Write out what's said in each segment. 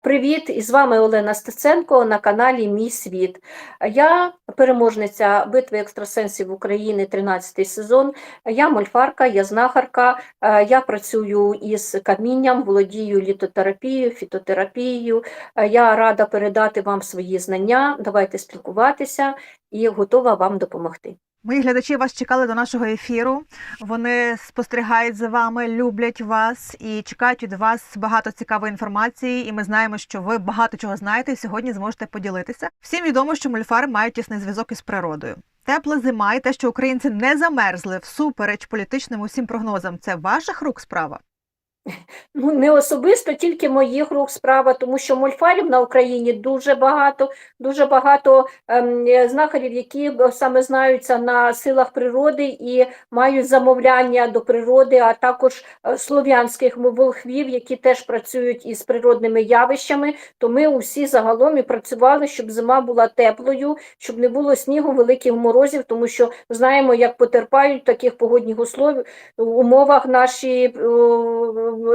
Привіт! І з вами Олена Стеценко на каналі Мій Світ. Я переможниця битви екстрасенсів України 13 сезон. Я мольфарка, я знахарка. Е, Я працюю із камінням, володію літотерапією, фітотерапією. Е, Я рада передати вам свої знання. Давайте спілкуватися і готова вам допомогти. Мої глядачі вас чекали до нашого ефіру. Вони спостерігають за вами, люблять вас і чекають від вас багато цікавої інформації. І ми знаємо, що ви багато чого знаєте і сьогодні зможете поділитися. Всім відомо, що мульфари мають тісний зв'язок із природою. Тепла зима і те, що українці не замерзли всупереч політичним усім прогнозам. Це ваших рук справа. Ну, не особисто, тільки моїх рук справа, тому що мольфарів на Україні дуже багато, дуже багато ем, знахарів, які саме знаються на силах природи і мають замовляння до природи, а також е, слов'янських волхвів, які теж працюють із природними явищами. То ми усі загалом і працювали, щоб зима була теплою, щоб не було снігу, великих морозів, тому що знаємо, як потерпають в таких погодних услов, умовах наші е,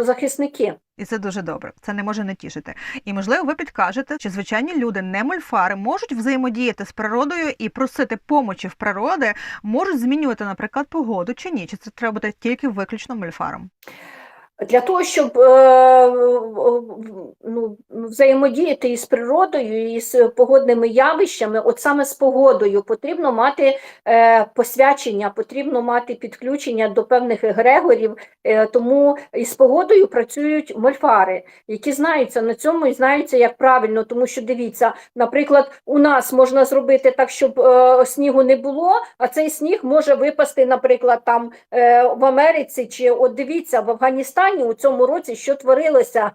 захисники. І це дуже добре. Це не може не тішити. І можливо, ви підкажете, чи звичайні люди, не мольфари, можуть взаємодіяти з природою і просити помочі в природи, можуть змінювати, наприклад, погоду чи ні? Чи це треба бути тільки виключно мольфаром? Для того, щоб е, ну, взаємодіяти із природою, і з погодними явищами, от саме з погодою, потрібно мати е, посвячення, потрібно мати підключення до певних егрегорів, е, тому із погодою працюють мольфари, які знаються на цьому і знаються, як правильно, тому що дивіться, наприклад, у нас можна зробити так, щоб снігу не було, а цей сніг може випасти, наприклад, там в Америці, чи от дивіться, в Афганістані у цьому році що творилося.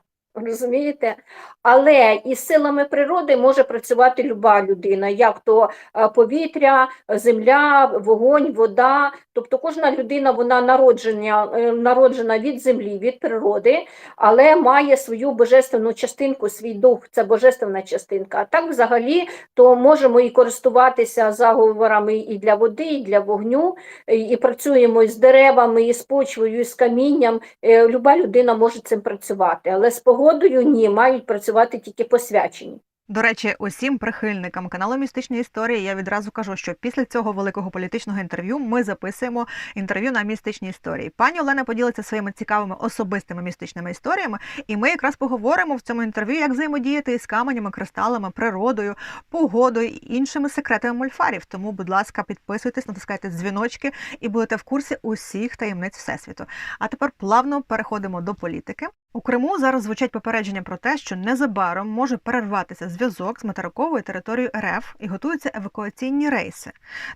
Розумієте? Але із силами природи може працювати люба людина, як то е, повітря, земля, вогонь, вода. Тобто кожна людина вона народження, е, народжена від землі, від природи, але має свою божественну частинку, свій дух, це божественна частинка. Так взагалі то можемо і користуватися заговорами і для води, і для вогню, і, працюємо і з деревами, і з почвою, і з камінням. Е, Люба людина може цим працювати, але з погодою ні, мають працювати тільки посвячені. До речі, усім прихильникам каналу Містичні історії я відразу кажу, що після цього великого політичного інтерв'ю ми записуємо інтерв'ю на містичні історії. Пані Олена поділиться своїми цікавими особистими містичними історіями, і ми якраз поговоримо в цьому інтерв'ю, як взаємодіяти із каменями, кристалами, природою, погодою і іншими секретами мольфарів. Тому, будь ласка, підписуйтесь, натискайте дзвіночки і будете в курсі усіх таємниць всесвіту. А тепер плавно переходимо до політики. У Криму зараз звучать попередження про те, що незабаром може перерватися зв'язок з материковою територією РФ і готуються евакуаційні рейси.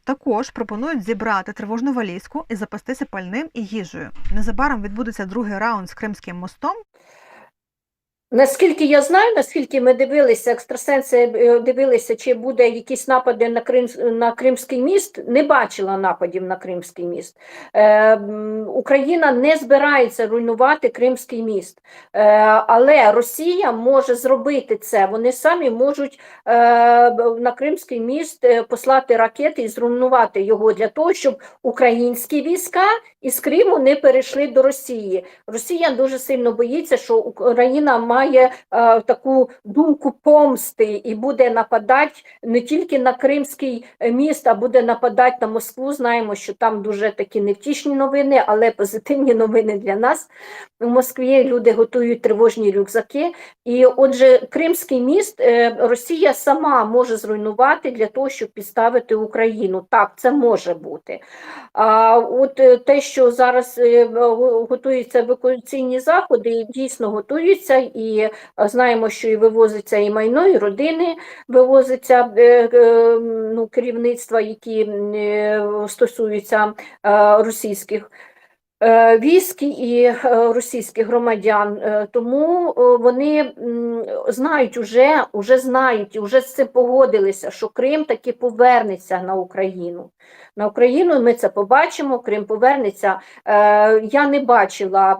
Також пропонують зібрати тривожну валізку і запастися пальним і їжею. Незабаром відбудеться другий раунд з Кримським мостом. Наскільки я знаю, наскільки ми дивилися, екстрасенси е, дивилися, чи буде якісь напади на Крим на Кримський міст, не бачила нападів на Кримський міст. Е, Україна не збирається руйнувати Кримський міст, е, але Росія може зробити це. Вони самі можуть е, на Кримський міст е, послати ракети і зруйнувати його для того, щоб українські війська із Криму не перейшли до Росії. Росія дуже сильно боїться, що Україна має е, таку думку помсти і буде нападати не тільки на Кримський е, міст, а буде нападати на Москву. Знаємо, що там дуже такі невтішні новини, але позитивні новини для нас. У Москві люди готують тривожні рюкзаки. І отже, Кримський міст е, Росія сама може зруйнувати для того, щоб підставити Україну. Так, це може бути. А от е, те, що зараз е, го- готуються евакуаційні заходи, дійсно готуються, і е, знаємо, що і вивозиться і майно, і родини вивозиться е, е, ну, керівництва, які стосуються російських. Е, Військ і е, російських громадян, Е, тому вони знають уже, уже знають, і вже з цим погодилися, що Крим таки повернеться на Україну. На Україну ми це побачимо, Крим повернеться. Я не бачила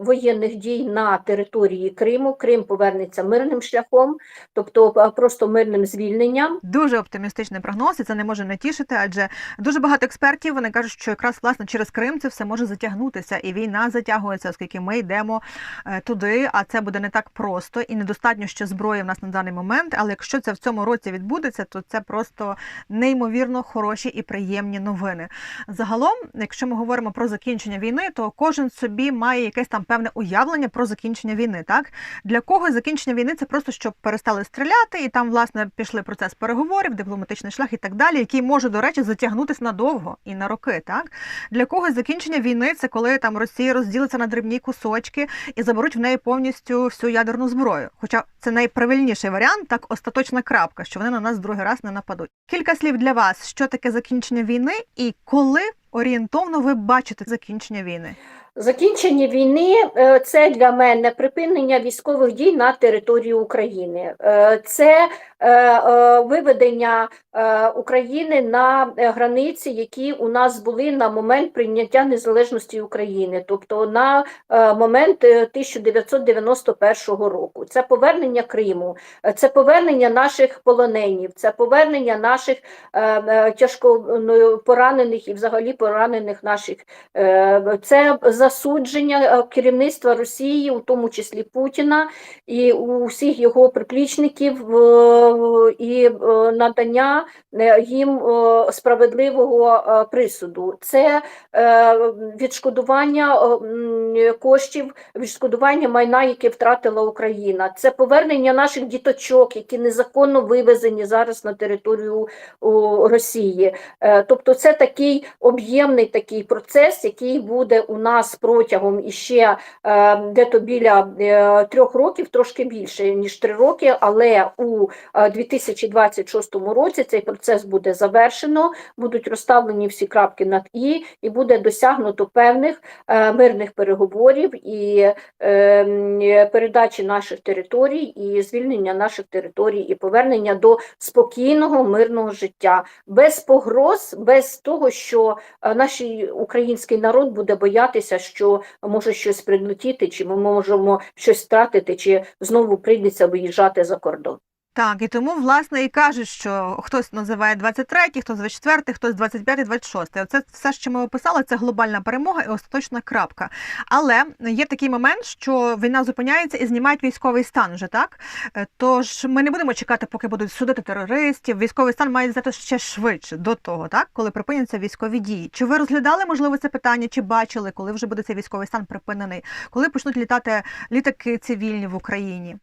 воєнних дій на території Криму. Крим повернеться мирним шляхом, тобто просто мирним звільненням. Дуже оптимістичний прогноз, і це не може не тішити, адже дуже багато експертів вони кажуть, що якраз власне через Крим це все може затягнути. Затягнутися, і війна затягується, оскільки ми йдемо е, туди, а це буде не так просто і недостатньо ще зброї в нас на даний момент. Але якщо це в цьому році відбудеться, то це просто неймовірно хороші і приємні новини. Загалом, якщо ми говоримо про закінчення війни, то кожен собі має якесь там певне уявлення про закінчення війни. Так для когось закінчення війни це просто щоб перестали стріляти, і там власне пішли процес переговорів, дипломатичний шлях і так далі, який може до речі затягнутися надовго і на роки. Так для когось закінчення війни це коли там Росія розділиться на дрібні кусочки і заберуть в неї повністю всю ядерну зброю. Хоча це найправильніший варіант, так остаточна крапка, що вони на нас другий раз не нападуть. Кілька слів для вас, що таке закінчення війни, і коли орієнтовно ви бачите закінчення війни. Закінчення війни е, це для мене припинення військових дій на території України. Е, Це е, виведення України на границі, які у нас були на момент прийняття незалежності України, тобто на момент е, 1991 року. Це повернення Криму, це повернення наших полоненів, це повернення наших тяжко ну, поранених і взагалі поранених наших. Це засудження е, керівництва Росії, у тому числі Путіна і усіх його приплічників і е, надання е, їм справедливого присуду. Це відшкодування коштів, відшкодування майна, яке втратила Україна. Це повернення наших діточок, які незаконно вивезені зараз на територію Росії. Тобто, це такий об'ємний такий процес, який буде у нас протягом іще е, дето біля е, трьох років, трошки більше ніж три роки, але у е, 2026 році цей процес буде завершено, будуть розставлені всі крапки над і, і буде досягнуто певних е, мирних переговорів і е, е, передачі наших територій, і звільнення наших територій, і повернення до спокійного мирного життя. Без погроз, без того, що е, наш український народ буде боятися, що може щось прилетіти, чи ми можемо щось втратити, чи знову прийдеться виїжджати за кордон. Так, і тому, власне, і кажуть, що хтось називає 23-й, хтось 24-й, хтось 25-й, 26-й. Оце все, що ми описали, це глобальна перемога і остаточна крапка. Але є такий момент, що війна зупиняється і знімають військовий стан вже так. Е, Тож ми не будемо чекати, поки будуть судити терористів. Військовий стан має здати ще швидше до того, так коли припиняться військові дії. Чи ви розглядали можливо це питання, чи бачили, коли вже буде цей військовий стан припинений, коли почнуть літати літаки цивільні в Україні?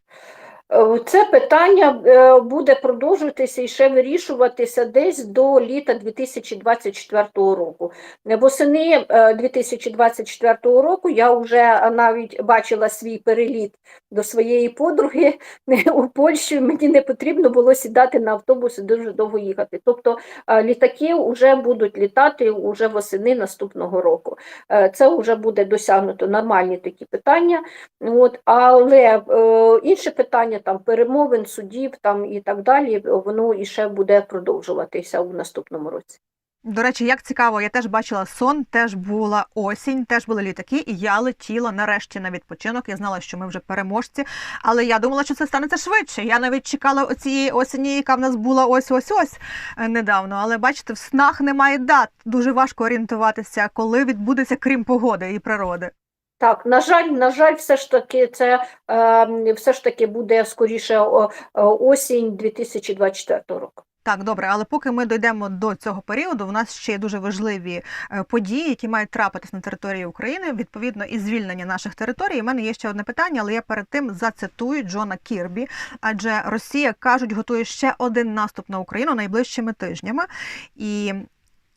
Е, Це питання е, буде продовжуватися і ще вирішуватися десь до літа 2024 року. Восени е, 2024 року я вже навіть бачила свій переліт до своєї подруги у Польщі. Мені не потрібно було сідати на автобус і дуже довго їхати. Тобто е, літаки вже будуть літати уже восени наступного року. Е, Це вже буде досягнуто нормальні такі питання. От, але е, інше питання там перемовин, судів там і так далі, воно і ще буде продовжуватися у наступному році. До речі, як цікаво, я теж бачила сон, теж була осінь, теж були літаки, і я летіла нарешті на відпочинок. Я знала, що ми вже переможці, але я думала, що це станеться швидше. Я навіть чекала оцієї осені, яка в нас була ось ось ось недавно. Але бачите, в снах немає дат. Дуже важко орієнтуватися, коли відбудеться крім погоди і природи. Так, на жаль, на жаль, все ж таки, це е, все ж таки буде скоріше осінь 2024 року. Так, добре, але поки ми дійдемо до цього періоду, у нас ще є дуже важливі е, події, які мають трапитись на території України, відповідно, і звільнення наших територій. У мене є ще одне питання, але я перед тим зацитую Джона Кірбі, адже Росія кажуть, готує ще один наступ на Україну найближчими тижнями. І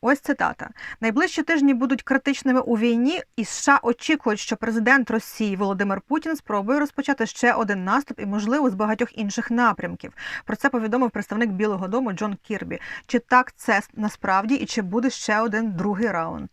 Ось цитата: найближчі тижні будуть критичними у війні, і США очікують, що президент Росії Володимир Путін спробує розпочати ще один наступ і, можливо, з багатьох інших напрямків. Про це повідомив представник Білого Дому Джон Кірбі. Чи так це насправді і чи буде ще один другий раунд?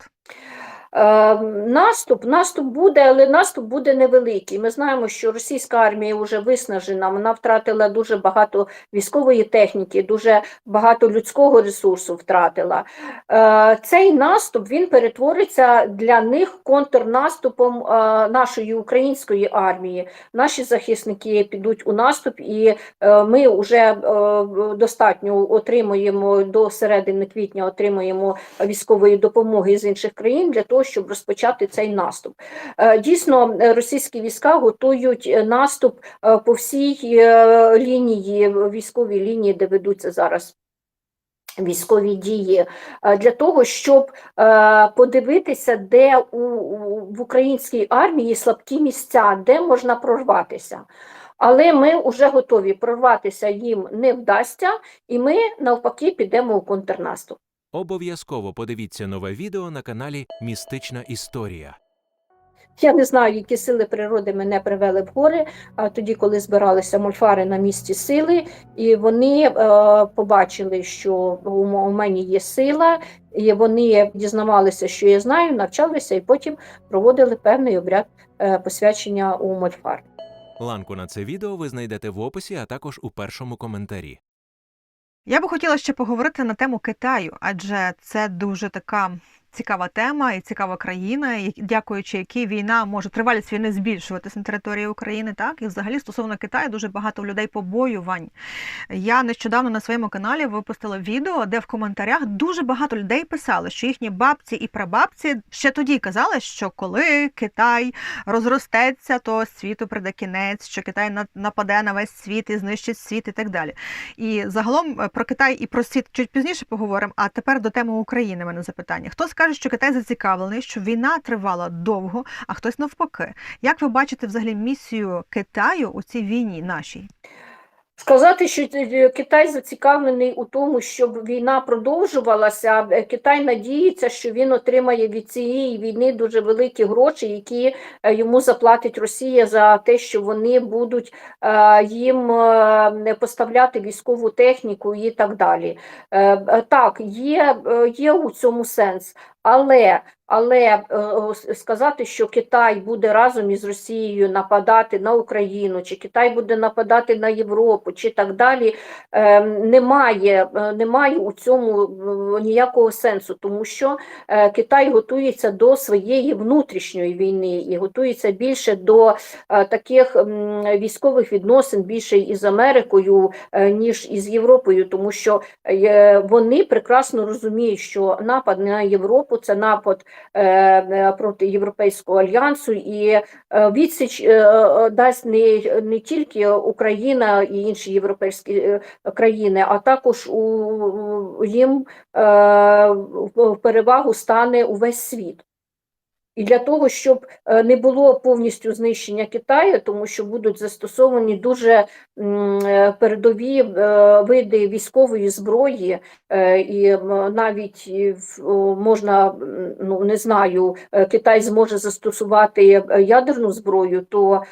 Е, Наступ, наступ буде, але наступ буде невеликий. Ми знаємо, що російська армія вже виснажена, вона втратила дуже багато військової техніки, дуже багато людського ресурсу втратила. Е, Цей наступ він перетвориться для них контрнаступом е, нашої української армії. Наші захисники підуть у наступ, і ми вже достатньо отримуємо до середини квітня, отримуємо військової допомоги з інших країн для того того, щоб розпочати цей наступ. Е, Дійсно, російські війська готують е, наступ е, по всій лінії, військовій лінії, де ведуться зараз військові дії, для того, щоб подивитися, де у- в українській армії слабкі місця, де можна прорватися. Але ми вже готові прорватися їм не вдасться, і ми навпаки підемо у контрнаступ. Обов'язково подивіться нове відео на каналі Містична Історія. Я не знаю, які сили природи мене привели в гори, а тоді, коли збиралися мольфари на місці сили, і вони е, побачили, що у, у мене є сила, і вони дізнавалися, що я знаю, навчалися, і потім проводили певний обряд е, посвячення у мольфар. Ланку на це відео ви знайдете в описі, а також у першому коментарі. Я би хотіла ще поговорити на тему Китаю, адже це дуже така цікава тема і цікава країна, дякуючи якій війна може тривалість війни збільшуватися на території України, так і взагалі стосовно Китаю дуже багато людей побоювань. Я нещодавно на своєму каналі випустила відео, де в коментарях дуже багато людей писали, що їхні бабці і прабабці ще тоді казали, що коли Китай розростеться, то світу прийде кінець, що Китай на- нападе на весь світ і знищить світ і так далі. І загалом е, про Китай і про світ чуть пізніше поговоримо. А тепер до теми України мене запитання. Хто скаже, що Китай зацікавлений, що війна тривала довго, а хтось навпаки. Як ви бачите взагалі місію Китаю у цій війні нашій? Сказати, що е, Китай зацікавлений у тому, щоб війна продовжувалася. е, Китай надіється, що він отримає від цієї війни дуже великі гроші, які е, йому заплатить Росія за те, що вони будуть е, їм е, поставляти військову техніку і так далі. Е, е, Так, є, е, є у цьому сенс, але але е, сказати, що Китай буде разом із Росією нападати на Україну, чи Китай буде нападати на Європу, чи так далі, е, немає, е, немає у цьому е, ніякого сенсу, тому що Китай готується до своєї внутрішньої війни і готується більше до таких військових відносин більше із Америкою, ніж із Європою, тому що вони прекрасно розуміють, що напад на Європу це напад проти Європейського альянсу, і е, відсіч е, е, дасть не, не тільки Україна і інші європейські е, країни, а також у, їм е, в перевагу стане увесь світ. І для того, щоб е, не було повністю знищення Китаю, тому що будуть застосовані дуже е, передові е, види військової зброї, і навіть можна, ну не знаю, Китай зможе застосувати ядерну зброю, то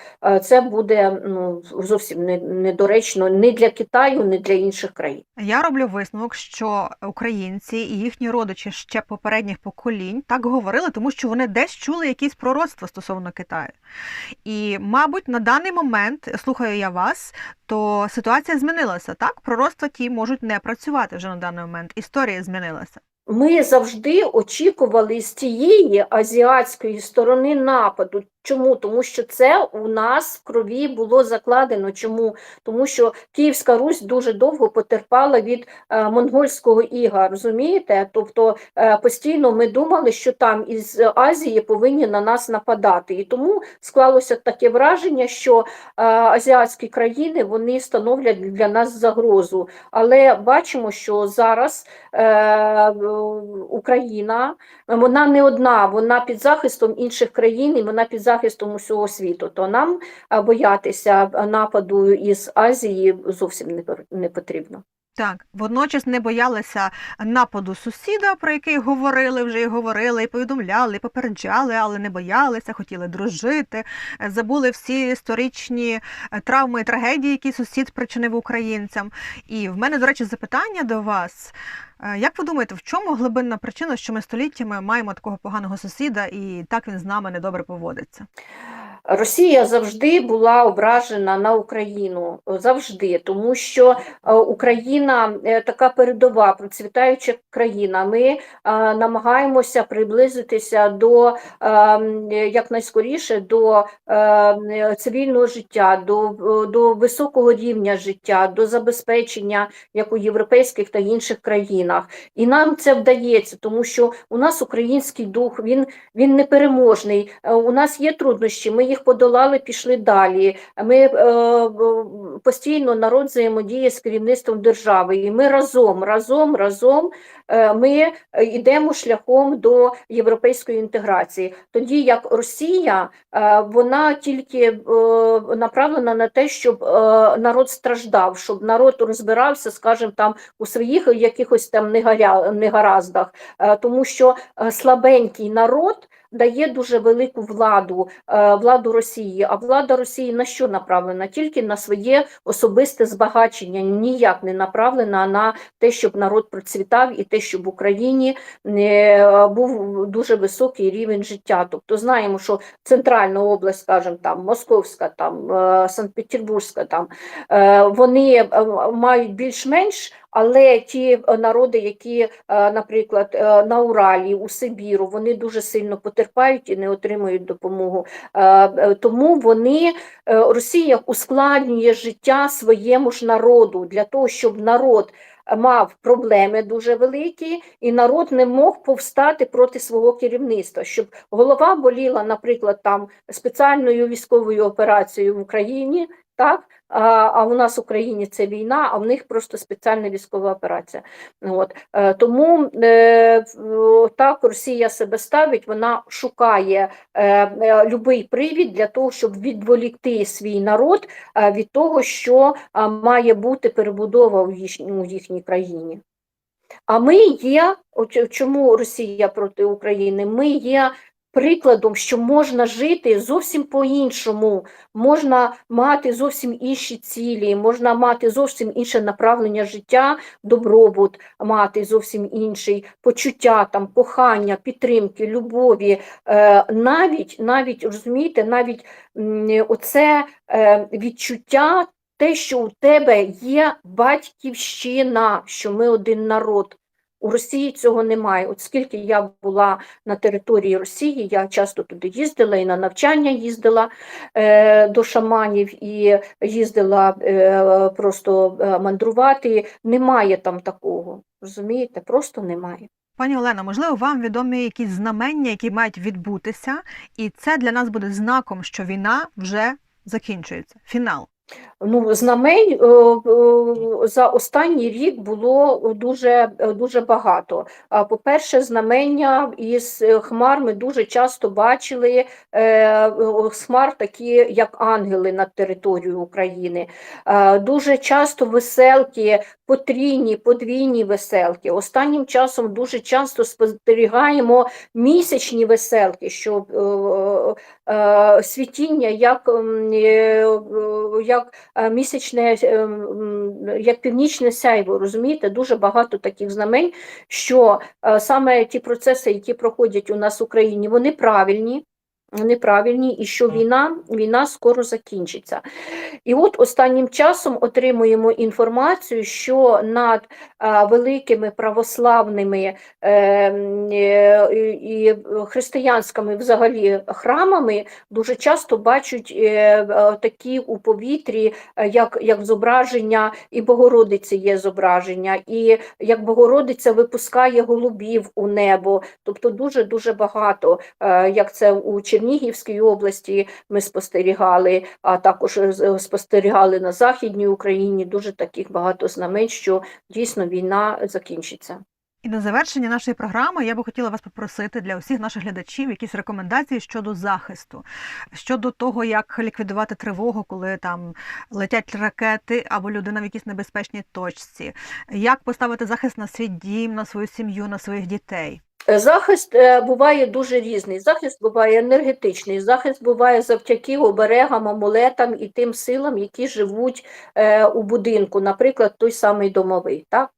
це буде ну, зовсім не- недоречно ні для Китаю, ні для інших країн. Я роблю висновок, що українці і їхні родичі ще попередніх поколінь так говорили, тому що вони десь чули якісь пророцтва стосовно Китаю. І, мабуть, на даний момент, слухаю я вас, то ситуація змінилася. Так, пророцтва ті можуть не працювати вже на даний момент. Історія змінилася. Ми завжди очікували з цієї азіатської сторони нападу. Чому? Тому що це у нас в крові було закладено. Чому? Тому що Київська Русь дуже довго потерпала від е, монгольського іга, розумієте? Тобто е, постійно ми думали, що там із Азії повинні на нас нападати. І тому склалося таке враження, що е, азіатські країни вони становлять для нас загрозу. Але бачимо, що зараз е, Україна, вона не одна, вона під захистом інших країн і вона під захистом усього світу. То нам боятися нападу із Азії зовсім не потрібно. Так, водночас не боялися нападу сусіда, про який говорили вже і говорили, і повідомляли, і попереджали, але не боялися, хотіли дружити, забули всі історичні е, травми і трагедії, які сусід причинив українцям. І в мене, до речі, запитання до вас. Як ви думаєте, в чому глибинна причина, що ми століттями маємо такого поганого сусіда, і так він з нами недобре поводиться? Росія завжди була ображена на Україну, завжди, тому що е, Україна е, така передова, процвітаюча країна. Ми е, намагаємося приблизитися до якнайскоріше до цивільного життя, до, до високого рівня життя, до забезпечення як у європейських та інших країнах. І нам це вдається, тому що у нас український дух, він, він непереможний. У нас є труднощі, ми їх подолали, пішли далі. Ми е, постійно народ взаємодіє з керівництвом держави, і ми разом, разом, разом е, ми йдемо шляхом до європейської інтеграції. Тоді як Росія, е, вона тільки е, направлена на те, щоб е, народ страждав, щоб народ розбирався, скажімо, там у своїх якихось там негараздах, Е, тому що е, слабенький народ дає дуже велику владу, е, владу Росії. А влада Росії на що направлена? Тільки на своє особисте збагачення, ніяк не направлена на те, щоб народ процвітав і те, щоб в Україні е, був дуже високий рівень життя. Тобто знаємо, що центральна область, скажімо, там Московська, там е, Санкт-Петербурзька, там е, вони мають більш-менш. Але ті е, народи, які, е, наприклад, е, на Уралі, у Сибіру, вони дуже сильно потерпають і не отримують допомогу. Тому вони Росія ускладнює життя своєму ж народу для того, щоб народ мав проблеми дуже великі, і народ не мог повстати проти свого керівництва, щоб голова боліла, наприклад, там спеціальною військовою операцією в Україні. Так, а, у нас в Україні це війна, а в них просто спеціальна військова операція. От. Е, Тому е, так Росія себе ставить, вона шукає е, любий привід для того, щоб відволікти свій народ від того, що має бути перебудова у їхній, країні. А ми є, чому Росія проти України? Ми є прикладом, що можна жити зовсім по-іншому, можна мати зовсім інші цілі, можна мати зовсім інше направлення життя, добробут мати зовсім інший, почуття, там, кохання, підтримки, любові. Е, навіть, навіть, розумієте, навіть оце е, відчуття те, що у тебе є батьківщина, що ми один народ. У Росії цього немає. От скільки я була на території Росії, я часто туди їздила і на навчання їздила е, до шаманів, і їздила е, просто е, мандрувати. Немає там такого. Розумієте? Просто немає. Пані Олена, можливо, вам відомі якісь знамення, які мають відбутися, і це для нас буде знаком, що війна вже закінчується. Фінал. Ну, знамень е, е, за останній рік було дуже, дуже багато. По-перше, знамення із хмар ми дуже часто бачили е, хмар такі, як ангели над територією України. Дуже часто веселки, потрійні, подвійні веселки. Останнім часом дуже часто спостерігаємо місячні веселки, що е, е, світіння як, е, е, як е, місячне, е, як північне сяйво, розумієте, дуже багато таких знамень, що е, саме ті процеси, які проходять у нас в Україні, вони правильні. Вони правильні, і що війна, війна скоро закінчиться. І от останнім часом отримуємо інформацію, що над е, великими православними е, е, і християнськими взагалі храмами дуже часто бачать такі у повітрі, як, як зображення, і Богородиці є зображення, і як Богородиця випускає голубів у небо. Тобто дуже-дуже багато, е, як це у Чернігівській області ми спостерігали, а також е, спостерігали на Західній Україні. Дуже таких багато знамень, що дійсно війна закінчиться. І на завершення нашої програми я би хотіла вас попросити для усіх наших глядачів якісь рекомендації щодо захисту, щодо того, як ліквідувати тривогу, коли там летять ракети або людина в якійсь небезпечній точці, як поставити захист на свій дім, на свою сім'ю, на своїх дітей. Захист е, буває дуже різний. Захист буває енергетичний, захист буває завдяки оберегам, амулетам і тим силам, які живуть е, у будинку, наприклад, той самий домовий. Так?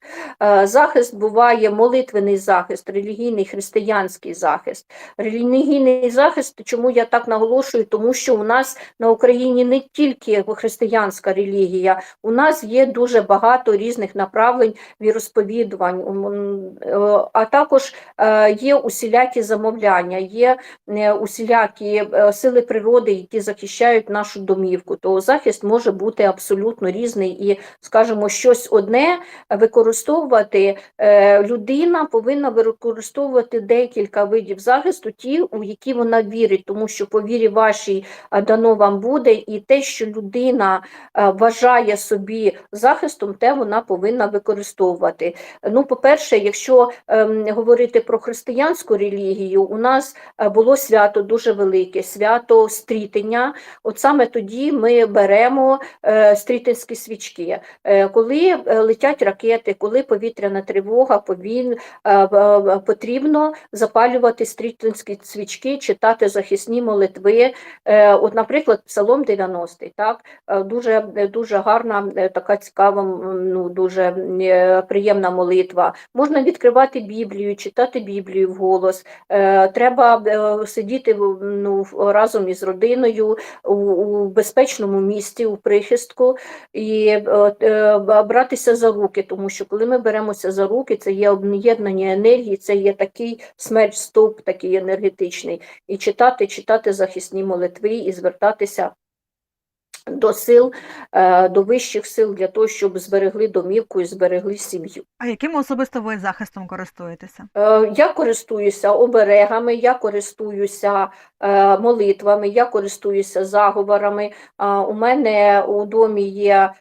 Е, Захист буває молитвений захист, релігійний християнський захист. Релігійний захист, чому я так наголошую? Тому що у нас на Україні не тільки християнська релігія, у нас є дуже багато різних направлень віросповідувань, а також є усілякі замовляння, є е, усілякі е, сили природи, які захищають нашу домівку. То захист може бути абсолютно різний і, скажімо, щось одне використовувати е, людина повинна використовувати декілька видів захисту, ті, у які вона вірить, тому що по вірі вашій дано вам буде, і те, що людина вважає собі захистом, те вона повинна використовувати. Ну, по-перше, якщо ем, говорити про християнську релігію, у нас е, було свято дуже велике, свято стрітення. От саме тоді ми беремо е, стрітинські свічки. Е, коли летять ракети, коли повітряна тривога, повін, потрібно запалювати стрітинські свічки, читати захисні молитви. От, наприклад, Псалом 90, так, дуже, дуже гарна, така цікава, ну, дуже приємна молитва. Можна відкривати Біблію, читати Біблію вголос. Е, Треба е, сидіти ну, разом із родиною у, безпечному місці, у прихистку і е, братися за руки, тому що коли ми беремося за руки, це є об'єднання енергії, це є такий смерч стовп, такий енергетичний. І читати, читати захисні молитви і звертатися до сил, е, до вищих сил для того, щоб зберегли домівку і зберегли сім'ю. А яким особисто ви захистом користуєтеся? Е, Я користуюся оберегами, я користуюся е, молитвами, я користуюся заговорами. У мене у домі є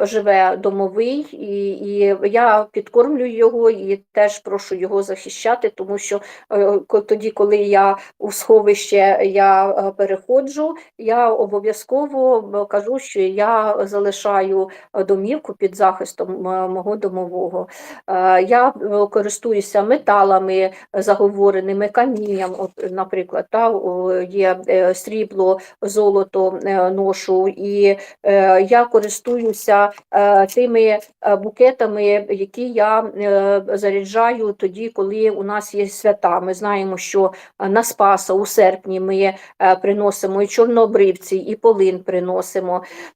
живе домовий, і, і я підкормлюю його і теж прошу його захищати, тому що тоді, коли я у сховище я переходжу, я обов'язково кажу, що я залишаю е, домівку під захистом е, мого домового. Е, Я користуюся металами заговореними, камінням, от, наприклад, та, є срібло, золото ношу, і я користуюся тими букетами, які я заряджаю тоді, коли у нас є свята. Ми знаємо, що на Спаса у серпні ми приносимо і чорнобривці, і полин приносимо,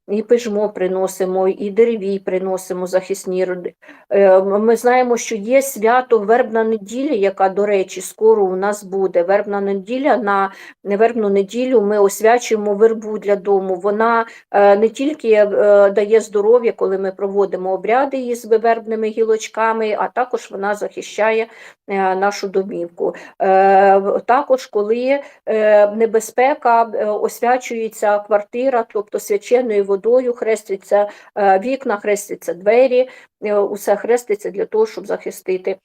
і пижмо приносимо, і деревій приносимо захисні роди. Е, Ми знаємо, що є свято Вербна неділя, яка, до речі, скоро у нас буде. Вербна неділя на вербну неділю ми освячуємо вербу для дому. Вона е, не тільки е, дає здоров'я, коли ми проводимо обряди із вербними гілочками, а також вона захищає нашу домівку. Також, коли небезпека, освячується квартира, тобто свяченою водою, хрестяться е, вікна, хрестяться двері, е, усе хреститься для того, щоб захистити.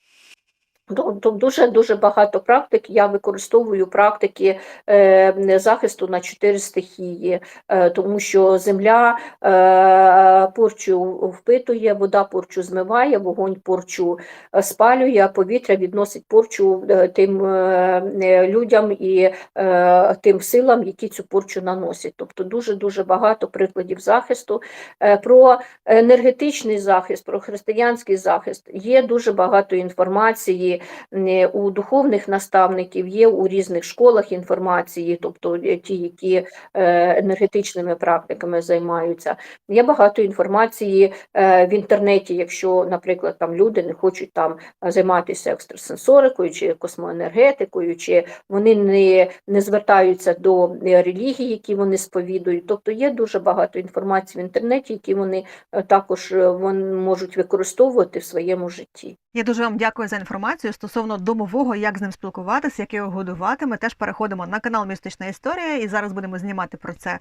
Тобто дуже дуже багато практик. Я використовую практики е, захисту на чотири стихії, е, тому що земля е, порчу впитує, вода порчу змиває, вогонь порчу спалює, повітря відносить порчу тим людям і тим силам, які цю порчу наносять. Тобто дуже дуже багато прикладів захисту. Про енергетичний захист, про християнський захист є дуже багато інформації е, у духовних наставників, є у різних школах інформації, тобто е, ті, які е, енергетичними практиками займаються. Є багато інформації в інтернеті, якщо, наприклад, там люди не хочуть там займатися екстрасенсорикою чи космоенергетикою, чи вони не, не звертаються до релігії, які вони сповідують. Тобто є дуже багато інформації в інтернеті, які вони також вони можуть використовувати в своєму житті. Я дуже вам дякую за інформацію стосовно домового, як з ним спілкуватися, як його годувати. Ми теж переходимо на канал Містична історія, і зараз будемо знімати про це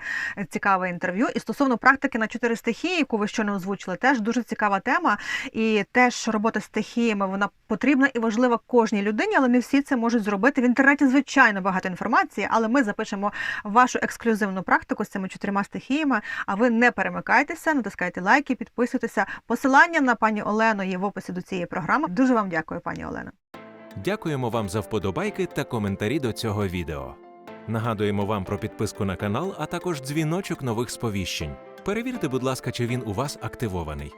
цікаве інтерв'ю. І стосовно практики на чотири стихії, яку ви щойно озвучили, теж дуже цікава тема. І теж робота з стихіями вона потрібна і важлива кожній людині, але не всі це можуть зробити. В інтернеті звичайно багато інформації, але ми запишемо вашу ексклюзивну практику з цими чотирма стихіями. А ви не перемикайтеся, натискайте лайки, підписуйтеся. Посилання на пані Олену є в описі до цієї програми. Дуже вам дякую, пані Олено. Дякуємо вам за вподобайки та коментарі до цього відео. Нагадуємо вам про підписку на канал, а також дзвіночок нових сповіщень. Перевірте, будь ласка, чи він у вас активований.